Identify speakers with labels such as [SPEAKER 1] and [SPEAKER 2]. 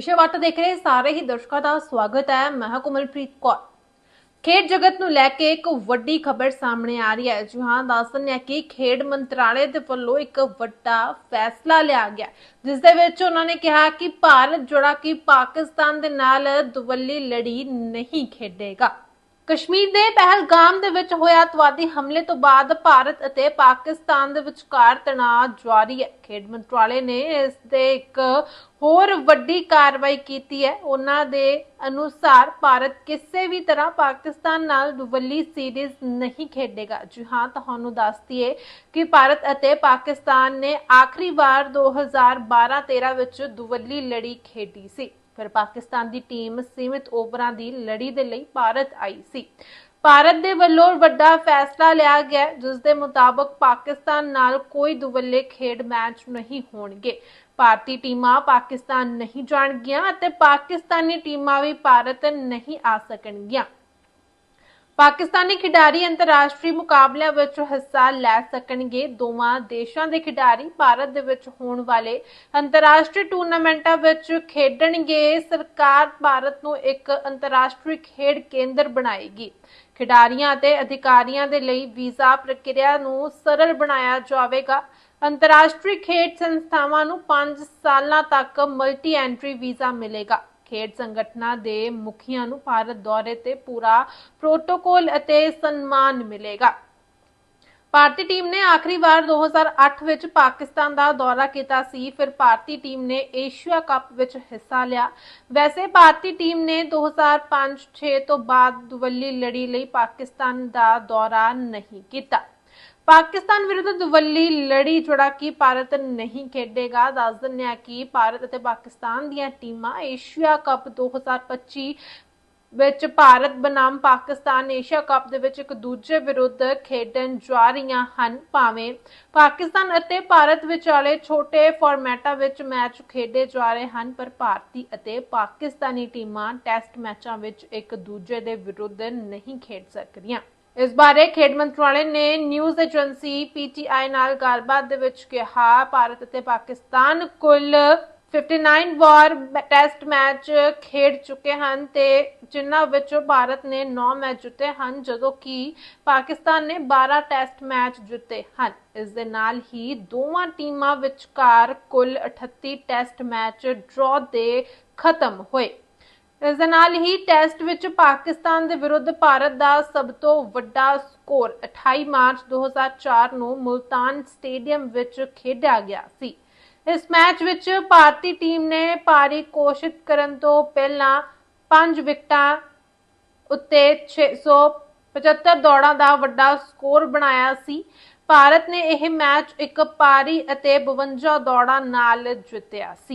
[SPEAKER 1] ਵਿਸ਼ੇ ਵਾਰਤਾ ਦੇਖ ਰਹੇ ਸਾਰੇ ਹੀ ਦਰਸ਼ਕਾਂ ਦਾ ਸਵਾਗਤ ਹੈ। ਮੈਂ ਹਾਂ ਕੌਰ। ਖੇਡ ਜਗਤ ਨੂੰ ਲੈ ਕੇ ਇੱਕ ਵੱਡੀ ਖਬਰ ਸਾਹਮਣੇ ਆ ਰਹੀ ਹੈ। ਜੀ ਹਾਂ ਦੱਸਦੇ ਹਾਂ ਕਿ ਖੇਡ ਮੰਤਰਾਲੇ ਦੇ ਵੱਲੋਂ ਇੱਕ ਵੱਡਾ ਫੈਸਲਾ ਲਿਆ ਗਿਆ। ਜਿਸ ਦੇ ਵਿੱਚ ਉਹਨਾਂ ਨੇ ਕਿਹਾ ਕਿ ਭਾਰਤ ਜਿਹੜਾ ਕਿ ਪਾਕਿਸਤਾਨ ਦੇ ਨਾਲ ਦੁਵੱਲੀ ਲੜੀ ਨਹੀਂ ਖੇਡੇਗਾ। ਕਸ਼ਮੀਰ ਦੇ ਪਹਿਲਗਾਮ ਦੇ ਵਿੱਚ ਹੋਇਆ ਅਤਵਾਦੀ ਹਮਲੇ ਤੋਂ ਬਾਅਦ ਭਾਰਤ ਅਤੇ ਪਾਕਿਸਤਾਨ ਦੇ ਵਿਚਕਾਰ ਤਣਾਅ ਜਾਰੀ ਹੈ। ਖੇਡ ਮੰਤਰਾਲੇ ਨੇ ਇਸ ਦੇ ਇੱਕ ਹੋਰ ਵੱਡੀ ਕਾਰਵਾਈ ਕੀਤੀ ਹੈ। ਉਹਨਾਂ ਦੇ ਅਨੁਸਾਰ ਭਾਰਤ ਕਿਸੇ ਵੀ ਤਰ੍ਹਾਂ ਪਾਕਿਸਤਾਨ ਨਾਲ ਦੁਵੱਲੀ ਸੀਰੀਜ਼ ਨਹੀਂ ਖੇਡੇਗਾ। ਜੀ ਹਾਂ, ਤੁਹਾਨੂੰ ਦੱਸ ਦਈਏ ਕਿ ਭਾਰਤ ਅਤੇ ਪਾਕਿਸਤਾਨ ਨੇ ਆਖਰੀ ਵਾਰ 2012-13 ਵਿੱਚ ਦੁਵੱਲੀ ਲੜੀ ਖੇਡੀ ਸੀ। ਫਿਰ ਪਾਕਿਸਤਾਨ ਦੀ ਟੀਮ ਸੀਮਿਤ ਓਵਰਾਂ ਦੀ ਲੜੀ ਦੇ ਲਈ ਭਾਰਤ ਆਈ ਸੀ। ਭਾਰਤ ਦੇ ਵੱਲੋਂ ਵੱਡਾ ਫੈਸਲਾ ਲਿਆ ਗਿਆ ਜਿਸ ਦੇ ਮੁਤਾਬਕ ਪਾਕਿਸਤਾਨ ਨਾਲ ਕੋਈ ਦੁਵੱਲੇ ਖੇਡ ਮੈਚ ਨਹੀਂ ਹੋਣਗੇ। ਭਾਰਤੀ ਟੀਮਾਂ ਪਾਕਿਸਤਾਨ ਨਹੀਂ ਜਾਣਗੀਆਂ ਅਤੇ ਪਾਕਿਸਤਾਨੀ ਟੀਮਾਂ ਵੀ ਭਾਰਤ ਨਹੀਂ ਆ ਸਕਣਗੀਆਂ। ਪਾਕਿਸਤਾਨੀ ਖਿਡਾਰੀ ਅੰਤਰਰਾਸ਼ਟਰੀ ਮੁਕਾਬਲਿਆਂ ਵਿੱਚ ਹਿੱਸਾ ਲੈ ਸਕਣਗੇ। ਦੋਵਾਂ ਦੇਸ਼ਾਂ ਦੇ ਖਿਡਾਰੀ ਭਾਰਤ ਦੇ ਵਿੱਚ ਹੋਣ ਵਾਲੇ ਅੰਤਰਰਾਸ਼ਟਰੀ ਟੂਰਨਾਮੈਂਟਾਂ ਵਿੱਚ ਖੇਡਣਗੇ। ਸਰਕਾਰ ਭਾਰਤ ਨੂੰ ਇੱਕ ਅੰਤਰਰਾਸ਼ਟਰੀ ਖੇਡ ਕੇਂਦਰ ਬਣਾਏਗੀ। ਖਿਡਾਰੀਆਂ ਅਤੇ ਅਧਿਕਾਰੀਆਂ ਦੇ ਲਈ ਵੀਜ਼ਾ ਪ੍ਰਕਿਰਿਆ ਨੂੰ ਸਰਲ ਬਣਾਇਆ ਜਾਵੇਗਾ। ਅੰਤਰਰਾਸ਼ਟਰੀ ਖੇਡ ਸੰਸਥਾਵਾਂ ਨੂੰ 5 ਸਾਲਾਂ ਤੱਕ ਮਲਟੀ ਐਂਟਰੀ ਵੀਜ਼ਾ ਮਿਲੇਗਾ। ਖੇਡ ਸੰਗਠਨਾਂ ਦੇ ਮੁਖੀਆਂ ਨੂੰ ਭਾਰਤ ਦੌਰੇ ਤੇ ਪੂਰਾ ਪ੍ਰੋਟੋਕੋਲ ਅਤੇ ਸਨਮਾਨ ਮਿਲੇਗਾ। ਭਾਰਤੀ ਟੀਮ ਨੇ ਆਖਰੀ ਵਾਰ 2008 ਵਿੱਚ ਪਾਕਿਸਤਾਨ ਦਾ ਦੌਰਾ ਕੀਤਾ ਸੀ। ਫਿਰ ਭਾਰਤੀ ਟੀਮ ਨੇ ਏਸ਼ੀਆ ਕੱਪ ਵਿੱਚ ਹਿੱਸਾ ਲਿਆ। ਵੈਸੇ ਭਾਰਤੀ ਟੀਮ ਨੇ 2005-6 ਤੋਂ ਬਾਅਦ ਦੁਵੱਲੀ ਲੜੀ ਲਈ ਪਾਕਿਸਤਾਨ ਦਾ ਦੌਰਾ ਨਹੀਂ ਕੀਤਾ। ਪਾਕਿਸਤਾਨ ਵਿਰੁੱਧ ਦਵੱਲੀ ਲੜੀ ਜਿਹੜਾ ਕਿ ਭਾਰਤ ਨਹੀਂ ਖੇਡੇਗਾ। ਦੱਸ ਦਿੰਦੇ ਹਾਂ ਕਿ ਭਾਰਤ ਅਤੇ ਪਾਕਿਸਤਾਨ ਦੀਆਂ ਟੀਮਾਂ ਏਸ਼ੀਆ ਕੱਪ 2025 ਵਿੱਚ ਭਾਰਤ ਬਨਾਮ ਪਾਕਿਸਤਾਨ ਏਸ਼ੀਆ ਕੱਪ ਦੇ ਵਿੱਚ ਇੱਕ ਦੂਜੇ ਵਿਰੁੱਧ ਖੇਡਣ ਜਾ ਰਹੀਆਂ ਹਨ। ਭਾਵੇਂ ਪਾਕਿਸਤਾਨ ਅਤੇ ਭਾਰਤ ਵਿਚਾਲੇ ਛੋਟੇ ਫਾਰਮੈਟਾਂ ਵਿੱਚ ਮੈਚ ਖੇਡੇ ਜਾ ਰਹੇ ਹਨ, ਪਰ ਭਾਰਤੀ ਅਤੇ ਪਾਕਿਸਤਾਨੀ ਟੀਮਾਂ ਟੈਸਟ ਮੈਚਾਂ ਵਿੱਚ ਇੱਕ ਦੂਜੇ ਦੇ ਵਿਰੁੱਧ ਨਹੀਂ ਖੇਡ ਸਕਦੀਆਂ। ਇਸ ਬਾਰੇ ਖੇਡ ਮੰਤਰਾਲੇ ਨੇ ਨਿਊਜ਼ ਏਜੰਸੀ ਪੀਟੀਆਈ ਨਾਲ ਗੱਲਬਾਤ ਦੇ ਵਿੱਚ ਕਿਹਾ, ਭਾਰਤ ਅਤੇ ਪਾਕਿਸਤਾਨ ਕੁੱਲ 59 ਵਾਰ ਟੈਸਟ ਮੈਚ ਖੇਡ ਚੁੱਕੇ ਹਨ ਤੇ ਜਿਨ੍ਹਾਂ ਵਿੱਚੋਂ ਭਾਰਤ ਨੇ 9 ਮੈਚ ਜਿੱਤੇ ਹਨ, ਜਦੋਂ ਕਿ ਪਾਕਿਸਤਾਨ ਨੇ 12 ਟੈਸਟ ਮੈਚ ਜਿੱਤੇ ਹਨ। ਇਸ ਦੇ ਨਾਲ ਹੀ ਦੋਵਾਂ ਟੀਮਾਂ ਵਿਚਕਾਰ ਕੁੱਲ 38 ਟੈਸਟ ਮੈਚ ਡਰਾ ਦੇ ਖਤਮ ਹੋਏ। ਇਸ ਦੇ ਨਾਲ ਹੀ ਟੈਸਟ ਵਿੱਚ ਪਾਕਿਸਤਾਨ ਦੇ ਵਿਰੁੱਧ ਭਾਰਤ ਦਾ ਸਭ ਤੋਂ ਵੱਡਾ ਸਕੋਰ 28 ਮਾਰਚ 2004 ਨੂੰ ਮੁਲਤਾਨ ਸਟੇਡੀਅਮ ਵਿੱਚ ਖੇਡਿਆ ਗਿਆ ਸੀ। ਇਸ ਮੈਚ ਵਿੱਚ ਭਾਰਤੀ ਟੀਮ ਨੇ ਭਾਰੀ ਕੋਸ਼ਿਸ਼ ਕਰਨ ਤੋਂ ਪਹਿਲਾਂ 5 ਵਿਕਟਾਂ ਉੱਤੇ 675 ਦੌੜਾਂ ਦਾ ਵੱਡਾ ਸਕੋਰ ਬਣਾਇਆ ਸੀ। ਭਾਰਤ ਨੇ ਇਹ ਮੈਚ ਇੱਕ ਪਾਰੀ ਅਤੇ 52 ਦੌੜਾਂ ਨਾਲ ਜਿੱਤਿਆ ਸੀ।